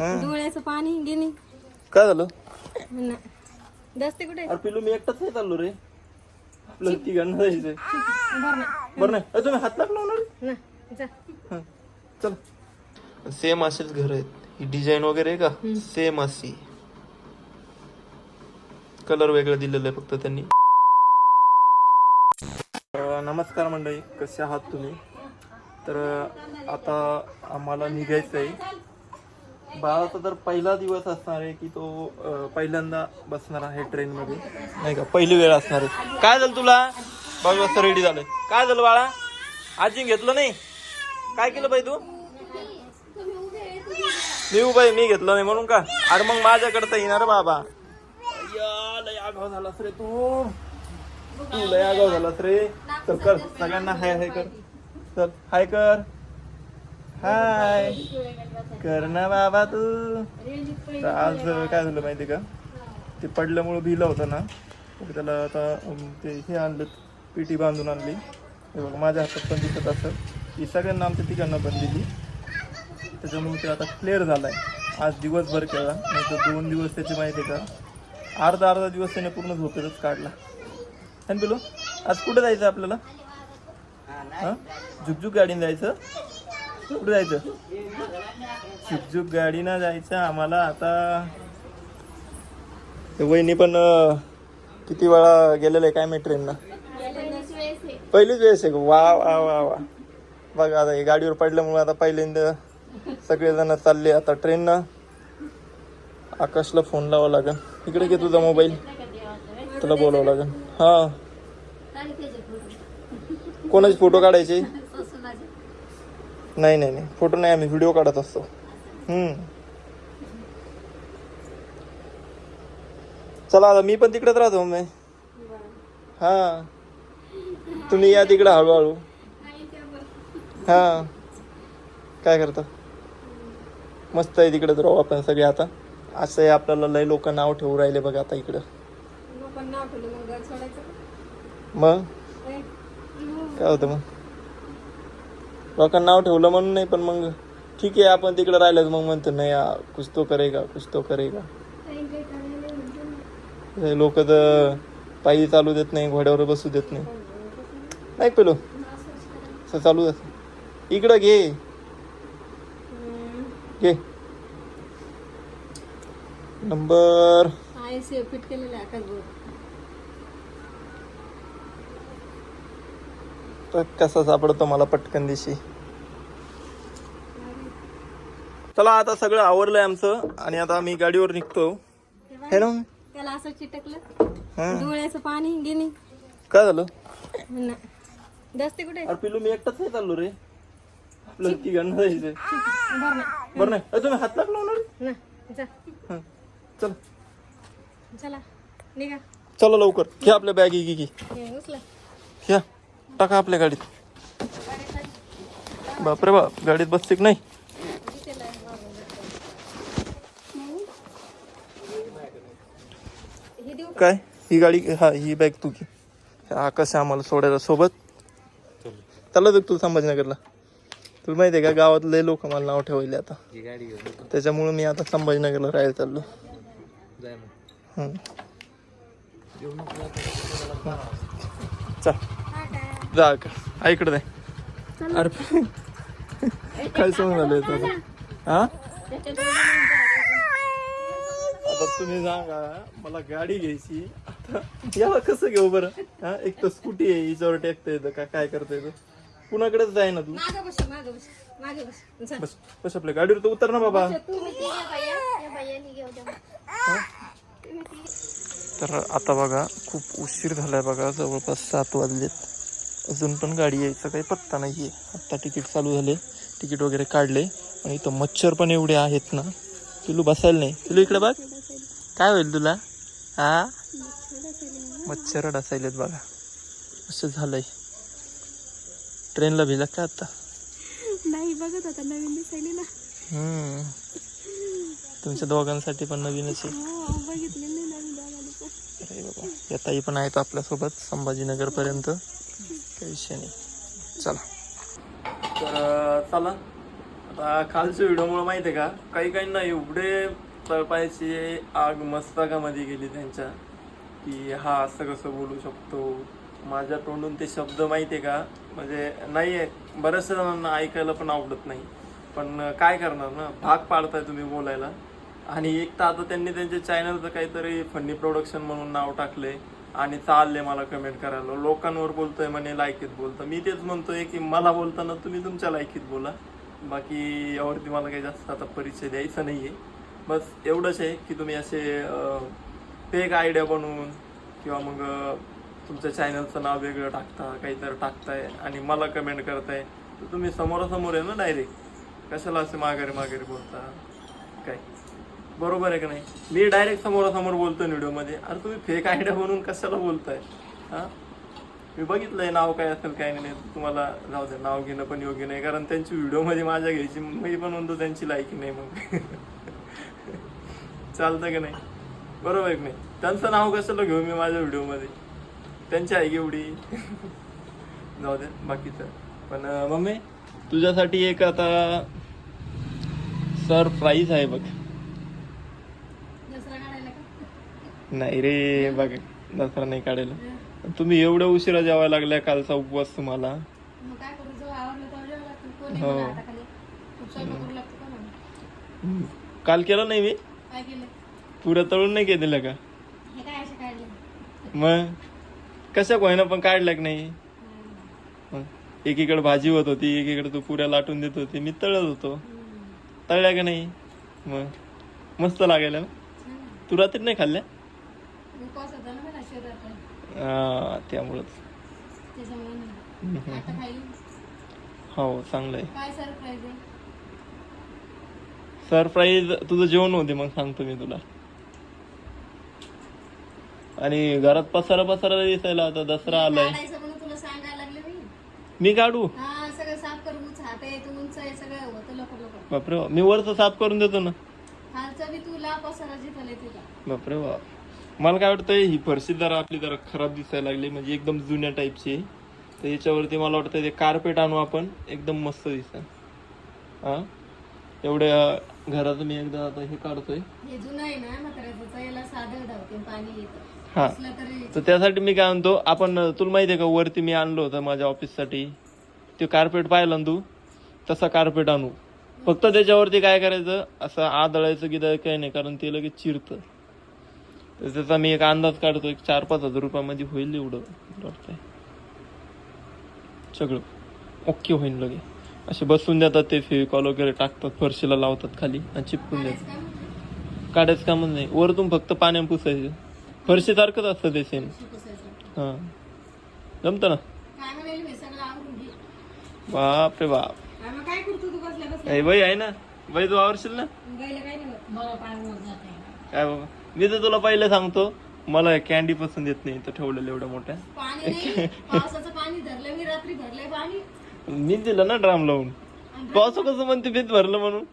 डोळ्याचं पाणी गिनी काय झालं? ना दसते कुठे? अरे पिलू मी एकटाच नाही चाललो रे. आपलं तिघांना जायचंय बरं ना बरं नाही. अरे तुम्ही हात लागला होणार ना जा. चल. सेम असेच घर आहेत. ही डिझाईन वगैरे आहे का? सेम अशी. कलर वेगळं दिलेलं आहे फक्त त्यांनी. अं, नमस्कार मंडळी. कसे आहात तुम्ही? तर आता आम्हाला निघायचं आहे. बाळाचा तर पहिला दिवस असणार आहे की तो अं, पहिल्यांदा बसणार आहे ट्रेनमध्ये नाही का? पहिली वेळ असणार आहे. काय झालं तुला? बघ वाजता रेडी झालंय. काय झालं बाळा? आजी घेतलं नाही? काय केलं पाहिजे तू? मी उभा हो मी घेतलं नाही म्हणून का? अरे मग माझ्याकडे तर येणार बाबा. अय्या, लय आगाव झालास रे तू. तू लय आगाव झालास रे. चल कर सगळ्यांना हाय हाय कर. चल हाय कर. हाय. कर ना बाबा तू. तर आज काय झालं माहिती का? ते पडल्यामुळं भिलं होतं ना. तर त्याला आता ते हे आणलं पिटी बांधून आणली. हे बघ माझ्या हातात पण दिसत असं ही सगळ्यांना आमच्या तिघांना पण दिली. त्याच्यामुळे ते आता क्लिअर झालाय. आज दिवसभर केला नाही तर दोन दिवस त्याची माहिती आहे का? अर्धा अर्धा दिवस त्याने पूर्ण झोपेतच काढला. आणि पिलो आज कुठे जायचं आपल्याला? हां? झुकझुक गाडीने जायचं? कुठे जायचं? झुकझुक गाडीनं जायचं आम्हाला आता. ते वहिनी पण किती वेळा गेलेलं आहे काय मी ट्रेननं? पहिलीच वेळेस आहे का? वा वा वा वा. बघा आता हे गाडीवर पडल्यामुळे आता पहिल्यांदा सगळेजण चालले आता ट्रेननं. आकाशला फोन लावा लागेल इकडे घे तुझा मोबाईल. तुला बोलावं लागेल हा. कोणाचे फोटो काढायचे? नाही नाही नाही. फोटो नाही आम्ही व्हिडिओ काढत असतो. हम्म. चला आता मी पण तिकडेच राहतो मग हा. तुम्ही या तिकडे हळूहळू. हा. काय करता? मस्त आहे तिकडे राहू आपण सगळे आता. असं आहे आपल्याला लय लोक नाव ठेवू राहिले बघा आता इकडं. मग काय होतं मग? लोकांना नाव ठेवलं म्हणून नाही पण मग ठीक आहे आपण तिकडे राहिलं मग म्हणतो नाही आ, कुछ तो करेगा कुछ तो करेगा लोक तर पायी चालू देत नाही घोड्यावर बसू देत नाही. नाही पेलो असं चालू देत इकडं घे. घे. नंबर. फिट केलेलं आहे आकाश तर कसा सापडतो मला पटकन दिशी. चला आता सगळं आवरलंय आमचं आणि आता आम्ही गाडीवर निघतो. हे ना त्याला असं चिटकलं. हा. डोळ्याचं पाणी गिनी काय झालं? ना दसते कुठे? अरे पिलू मी एकटाच नाही चाललो रे. आपलं तिघांना जायचंय. बरं नाही. तुम्ही हात लागला होणार? ना जा. हं. चल. चला. निघा. चला लवकर. घ्या आपल्या बॅगी घे घे. हे उचला. घ्या. टाका आपल्या गाडीत. बापरे बाप. गाडीत बसते की नाही हे देऊ काय? ही गाडी हा ही बॅग तू घे. आकाश आहे आम्हाला सोडायला सोबत? त्याला तू संभाजीनगरला. तुला माहिती आहे का गावातले लोक मला नाव ठेवले आता. त्याच्यामुळे मी आता संभाजीनगरला राहायला चाललो हं. चल. जा का ऐकडे नाही अरे. काय समज झालं हा? आता तुम्ही सांगा मला गाडी घ्यायची. आता याला कसं घेऊ बरं? हा एक तर स्कूटी आहे हिच्यावर टेकता येतं का काय करता येतं कुणाकडेच जाय ना तू. मागं बस मागं बस मागे बस. जा. बस बस आपल्या गाडीवर तर उतर ना बाबा तर आता बघा खूप उशीर झालाय बघा जवळपास सात वाजलेत. अजून पण गाडी यायचा काही पत्ता नाहीये. आत्ता तिकीट चालू झाले तिकीट वगैरे काढले. आणि इथं मच्छर पण एवढे आहेत ना तुलू बसायला नाही. तुला इकडे बघ. काय होईल तुला? हा मच्छर डसायलेत बघा. असं झालंय. ट्रेनला भिला का आता? नाही बघत आता नवीन दिसायली ना. हम्म. तुमच्या दोघांसाठी पण नवीनच आहे. हो बघितले नाही नवीन अरे बाबा. या ताई पण आहेत आपल्यासोबत संभाजीनगर पर्यंत काही विषय नाही. चला. तर चला. आता कालच्या व्हिडिओमुळे माहिती आहे का काही काहींना एवढे तळपायची आग मस्तकामध्ये गेली त्यांच्या. की हा असं कसं बोलू शकतो? माझ्या तोंडून ते शब्द माहिती आहे का? म्हणजे नाही आहे बऱ्याचशा जणांना ऐकायला पण आवडत नाही. पण काय करणार ना? भाग पाडताय तुम्ही बोलायला. आणि एक तर आता त्यांनी त्यांच्या चॅनलचं काहीतरी फन्नी प्रोडक्शन म्हणून नाव टाकले आणि चालले मला कमेंट करायला. लोकांवर बोलतोय म्हणे लायकीत बोलतं मी तेच म्हणतोय की मला बोलताना तुम्ही तुमच्या लायकीत बोला. बाकी यावरती मला काही जास्त आता परिचय द्यायचा नाही आहे बस एवढंच आहे की तुम्ही असे फेक आयडिया बनवून किंवा मग तुमच्या चॅनलचं नाव वेगळं टाकता काहीतरी टाकताय आणि मला कमेंट करताय तर तुम्ही समोरासमोर आहे ना डायरेक्ट कशाला असे माघारी माघारी बोलता? काय? बरोबर आहे का नाही? मी डायरेक्ट समोरासमोर बोलतो व्हिडिओमध्ये. अरे तुम्ही फेक आयडिया बनवून कशाला बोलताय? हां? मी बघितलंय नाव काय असेल काय नाही तुम्हाला जाऊ दे नाव घेणं पण योग्य नाही कारण त्यांची व्हिडिओमध्ये माझ्या घ्यायची मी पण म्हणतो त्यांची लायकी नाही मग. चालतं का नाही? बरोबर आहे नाही? त्यांचं नाव कशाला घेऊ मी माझ्या व्हिडिओमध्ये? त्यांची आहे एवढी. जाऊ दे बाकीचं. पण मम्मी तुझ्यासाठी एक आता सरप्राईज आहे बघ. नाही रे बघ दसरा नाही काढायला. तुम्ही एवढ्या उशिरा जेवायला लागल्या कालचा उपवास तुम्हाला. हो. काल केलं नाही मी. काय केलं? पुऱ्या तळून नाही केलेलं का? हे काय असे काढले? मग? कशा कोयना पण काढल्या का नाही? मग? एकीकडे भाजी होत होती एकीकडे तू पुऱ्या लाटून देत होती मी तळत होतो. तळल्या का नाही? मग? मस्त लागायला ना? तू रात्री नाही खाल्ल्या? उपवास होता ना मला शरीरात. हा, त्यामुळंच. त्याच्यामुळे नाही. आता खाईल. हो चांगलं आहे. काय सरप्राईज आहे? सरप्राईज तुझं जेवण होते मग सांगतो मी तुला. आणि घरात पसारा पसारा दिसायला आता दसरा आलाय. काढायचं म्हणून तुला सांगायला लागले मी. मी काढू? हा सगळं साफ कर उंच हात आहे तू उंच आहे सगळं होतं लवकर लवकर. बापरे बाप. मी वरचं साफ करून देतो ना. खालचं बी तुला पसारा जिथं तुला बापरे बाप. मला काय वाटतंय ही फरशी जरा आपली जरा खराब दिसायला लागली म्हणजे एकदम जुन्या टाईपची आहे. तर याच्यावरती मला वाटतं ते कार्पेट आणू आपण एकदम मस्त दिसेल. हा? एवढ्या घराचं मी एकदा आता हे काढतोय. हे जुनं आहे ना म्हाताऱ्याचं याला साधं धावते पाणी येतं. हा. असलं तरी तर त्यासाठी मी काय म्हणतो आपण तुला माहिती आहे का वरती मी आणलं होतं माझ्या ऑफिससाठी. ते कार्पेट पाहिलं ना तू? तसा कार्पेट आणू. फक्त त्याच्यावरती काय करायचं असं आदळायचं की काही नाही कारण ते लगेच चिरतं. तर त्याचा मी एक अंदाज काढतो एक चार पाच हजार रुपयामध्ये होईल एवढं. वाटतंय सगळं. ओके होईल लगे असे बसून देतात ते फेविकॉल वगैरे टाकतात फरशीला लावतात खाली आणि चिपकून देतात. काढायचं कामच नाही. वरतून फक्त पाण्याने पुसायचं. फरशीसारखंच असतं ते सेम हां. जमतं ना? बाप रे बाप. काय बाई आहे ना? बाई तू आवडशील ना? काय बाबा? मी तर तुला पहिलं सांगतो मला कॅन्डी पसंत येत नाही तर ठेवलेलं एवढ्या मोठ्या. मी दिलं ना ड्राम लावून. पावस कसं म्हणते भीत भरलं म्हणून.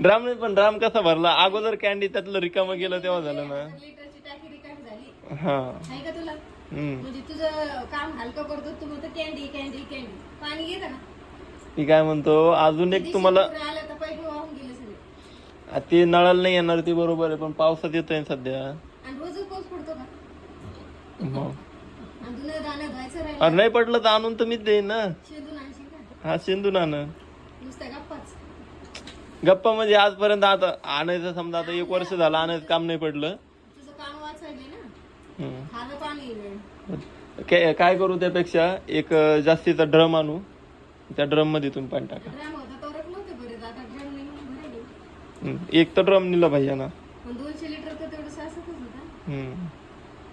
ड्रम नाही पण ड्राम कसा भरला? अगोदर कॅन्डी त्यातलं रिकामं गेलं तेव्हा झालं ना. रिकामी झाली. हा. आहे का तुला? हम्म. म्हणजे तुझं काम हलकं करतो तू म्हणतो कॅन्डी कॅन्डी कॅन्डी पाणी घेतं ना मी काय म्हणतो अजून एक तुम्हाला दिवशी आलं तर पैसे वाहून गेले सगळे. आ, ते नळाला नाही येणार ते बरोबर आहे पण पावसात येतोय सध्या. आणि रोज पाऊस पडतो का? मग? आणि तुला दाणं धुवायचं अरे नाही पडलं तर आणून तर मीच देईन ना. शेदून आणशील का? हा नुसत्या गप्पाच. गप्पा म्हणजे आजपर्यंत आता आणायचं समजा आता एक वर्ष झालं आणायचं काम नाही पडलं. तुझं काम वाचायले ना? हम्म. खाणं पाणी काय काय करू त्यापेक्षा? एक अं, जास्तीचा ड्रम आणू. त्या ड्रममध्ये तुम्ही पाणी टाका. ड्रम होता तो नव्हते बरेच आता ड्रम नाही म्हणून भरायले. हम्म. एक तर ड्रम नेला पाहिजे ना. पण दोनशे लिटर तर तेवढं सासतच होता. हम्म.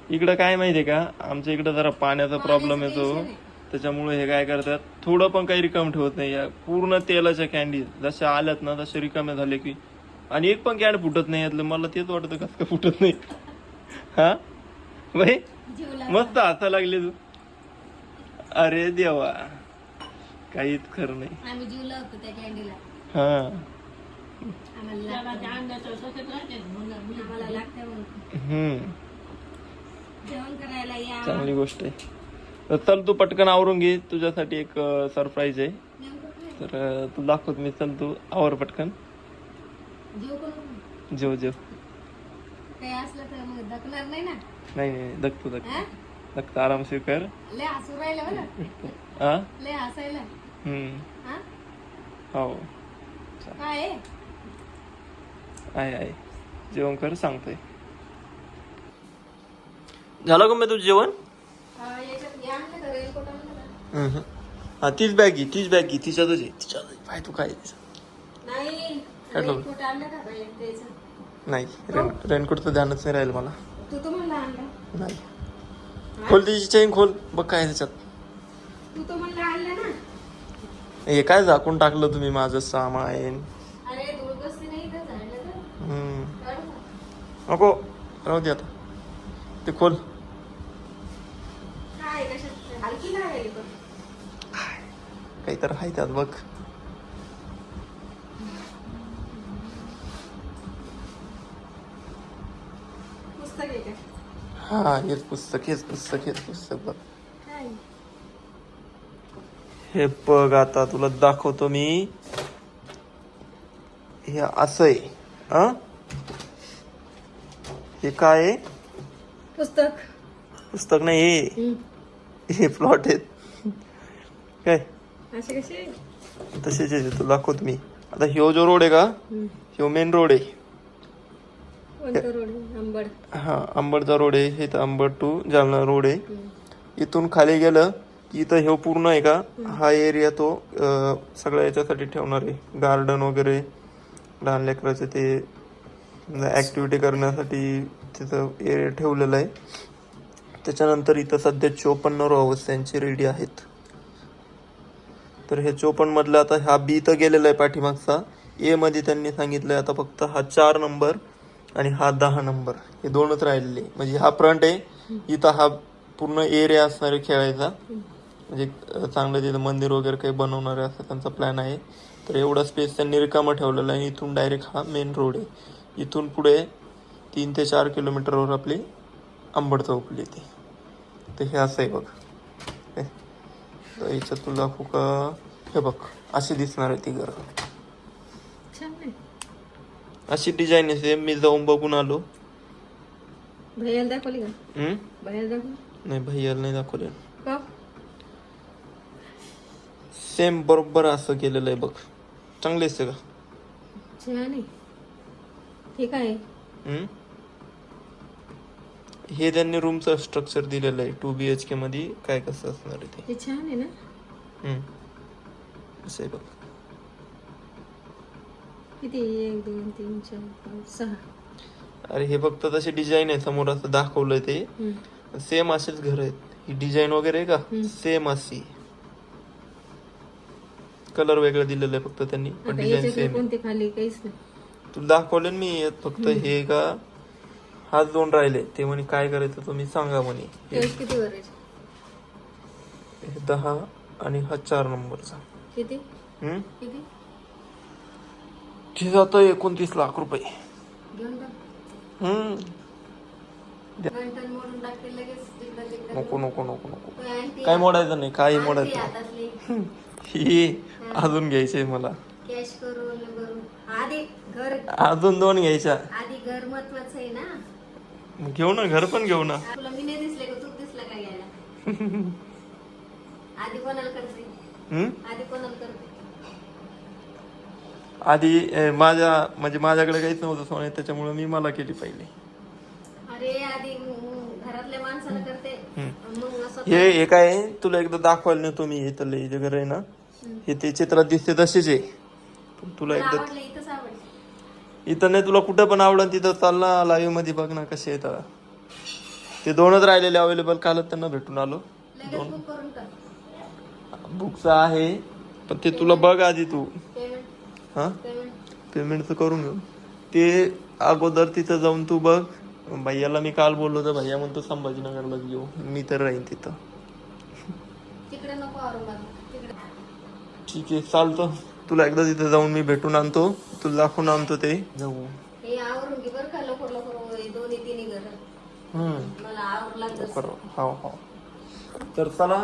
इकडं काय माहितीये का? आमच्या इकडं जरा पाण्याचा प्रॉब्लेम येतो. आहे. त्याच्यामुळे हे काय करतात थोडं पण काही रिकाम ठेवत नाही. या पूर्ण तेलाच्या कॅन्डी जशा आल्यात ना तशा रिकाम्या झाले की. आणि एक पण कॅन्ड फुटत नाही यातलं. मला तेच वाटतं कसं काय फुटत नाही. हा? लाग मस्त हसा लागले तू. अरे देवा. काहीच खरं नाही. आम्ही जीव लावतो त्या कॅन्डीला हा. हम्म. चांगली गोष्ट आहे. चल तू पटकन आवरून घे तुझ्यासाठी एक सरप्राईज आहे. तर तू दाखवत मी चल तू आवर पटकन. जीव जेव जेव. काही असलं तर मग दकणार नाही ना? नाही नाही दगतो दग हा? दगत आरामशीर कर. लय हसू राहिलं बरं. हा लय हसायला. हम्म. हा? हो. काय आहे? आहे आहे. जेवण कर सांगतोय. झालं का मी तुझं जेवण? हा, तीच बॅग घे तीच बॅग घे तिच्यातच आहे. तिच्यात आहे. पाय तू काय? नाही? रेनकोट तर ध्यानच नाही राहील मला. नाही. खोल तिची चेन खोल. बघ काय त्याच्यात. हे काय झाकून टाकलं तुम्ही माझं सामान? नको. राहू दे आता. ते खोल. काही तर आहे त्यात बघ. हा हेच पुस्तक हेच पुस्तक हेच पुस्तक बघ. हे बघ आता तुला दाखवतो मी. हे असं आहे हा? हे काय आहे? पुस्तक? पुस्तक नाही हे. हे प्लॉट आहेत. काय? असे कसे? तसेच आहे तुला दाखवतो मी. आता ह्यो जो रोड आहे का ह्यो मेन रोड आहे. कोणतं रोड आहे? आंबड हा अंबडचा रोड आहे हे तर अंबड टू जालना रोड आहे. इथून खाली गेलं की इथं हे पूर्ण आहे का हा एरिया तो अं, सगळ्या याच्यासाठी ठेवणार आहे. गार्डन वगैरे लहान लेकराचे ते ऍक्टिव्हिटी करण्यासाठी तिथं एरिया ठेवलेला आहे. त्याच्यानंतर इथं सध्या चोपन्न रो त्यांचे रेडी आहेत. तर हे चोपन्नमधलं आता हा बी तर गेलेला आहे पाठीमागचा. एमध्ये त्यांनी सांगितलं आहे आता फक्त हा चार नंबर आणि हा दहा नंबर. हे दोनच राहिलेले. म्हणजे हा फ्रंट आहे इथं हा पूर्ण एरिया असणार खेळायचा. म्हणजे चांगलं तिथं मंदिर वगैरे काही बनवणारे असं त्यांचा प्लॅन आहे. तर एवढा स्पेस त्यांनी रिकामा ठेवलेला आहे इथून डायरेक्ट हा मेन रोड आहे. इथून पुढे तीन ते चार किलोमीटरवर आपली अंबड चौकली येते. तर हे असं आहे बघ. तर याच्यात तुला दाखवू का हे बघ अशी दिसणार आहे ती घर. अशी डिझाईन आहे. सेम मी जाऊन बघून आलो. भैयाला दाखवली का? हम्म? भैयाला दाखवली नाही भैयाला नाही दाखवले. सेम बरोबर असं केलेलं आहे बघ. चांगले असते का? छान आहे. हे त्यांनी रूमचं स्ट्रक्चर दिलेलं आहे टू बी एच के मध्ये काय कसं असणार आहे ते? छान आहे ना? हम्म. असं आहे बघ. किती? एक दोन तीन चार पाच सहा. अरे हे फक्त तशी डिझाईन आहे समोर असं दाखवलंय ते. हम्म. सेम असेच घर आहेत. ही डिझाईन वगैरे आहे का. सेम अशी. कलर वेगळं दिलेलं आहे फक्त त्यांनी पण आता डिझाईन सेम कोणते खाली काहीच नाही. तुला दाखवले ना मी यात फक्त हे का? हा दोन राहिले. ते म्हणे काय करायचं तुम्ही सांगा म्हणे. किती भरायचे हे दहा आणि हा चार नंबरचा. किती? हम्म? किती? जातं एकोणतीस लाख रुपये. घेऊन टाक हम्म घंटन मोडून टाकते लगेच तिकडं तिकडं. नको नको नको नको. काय मोडायचं नाही काही मोडायचं हातातले. ही अजून घ्यायचे मला. कॅश करून करून. आधी घर. अजून दोन घ्यायच्या. आधी घर महत्वाचं. घेऊ ना घर पण घेऊ ना. तुला मी नाही दिसले का? तू दिसला काय घ्यायला आधी कोणाला करते? हम्म आधी कोणाला करते? आधी अं, माझ्या म्हणजे माझ्याकडे काहीच नव्हतं सोने त्याच्यामुळे मी मला केली पाहिजे अरे आधी म- घरातल्या माणसाला करते. मग असं हे हे काय? आहे, तुला एकदा दाखवायला नाही तुम्ही इथं लय जे घर आहे ना. हे. ते चित्रात दिसते तसेच आहे. पण तुला तुला एकदा आवडलं इथं नाही तुला कुठं पण आवडलं तिथं चाल ना लाईव्हमध्ये बघ ना कसे येतात ते दोनच राहिलेले अवेलेबल कालच त्यांना भेटून आलो. टाक. बुकचं आहे पण ते तुला बघ आधी तू. हा? पेमेंट पेमेंटचं करून घेऊ. ते अगोदर तिथं जाऊन तू बघ. भैयाला मी काल बोललो तर भैया म्हणतो संभाजीनगरला घेऊ मी तर राहीन तिथं. ठीक आहे चालतं. तुला एकदा तिथे जाऊन मी भेटून आणतो. तुला दाखवून आणतो ते. जाऊ. हे आवरून घे बरं का लवकर लवकर हे दोन्ही तिन्ही घर? हम्म. मला आवरला तर. हो हो चला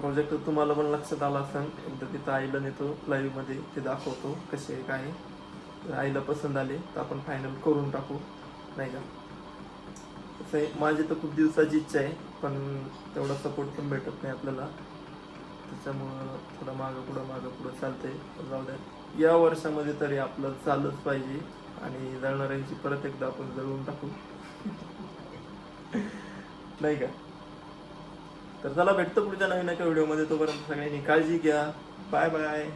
प्रोजेक्ट तुम्हाला पण लक्षात आला असेल. एकदा तिथं आईला नेतो लाईव्हमध्ये ते दाखवतो कसे आहे काय आहे. आईला पसंत आले तर आपण फायनल करून टाकू. नाही का? आहे माझी तर खूप दिवसाची इच्छा आहे पण तेवढा सपोर्ट पण भेटत नाही आपल्याला. त्याच्यामुळं थोडं मागं पुढं मागं पुढं चालतंय. जाऊ द्या. या वर्षामध्ये तरी आपलं चालच पाहिजे आणि जळणाऱ्यांची परत एकदा आपण जळवून टाकू. नाही का? तर चला भेटतो पुढच्या नवीन एका व्हिडिओमध्ये. तोपर्यंत सगळ्यांनी काळजी घ्या. Bye bye.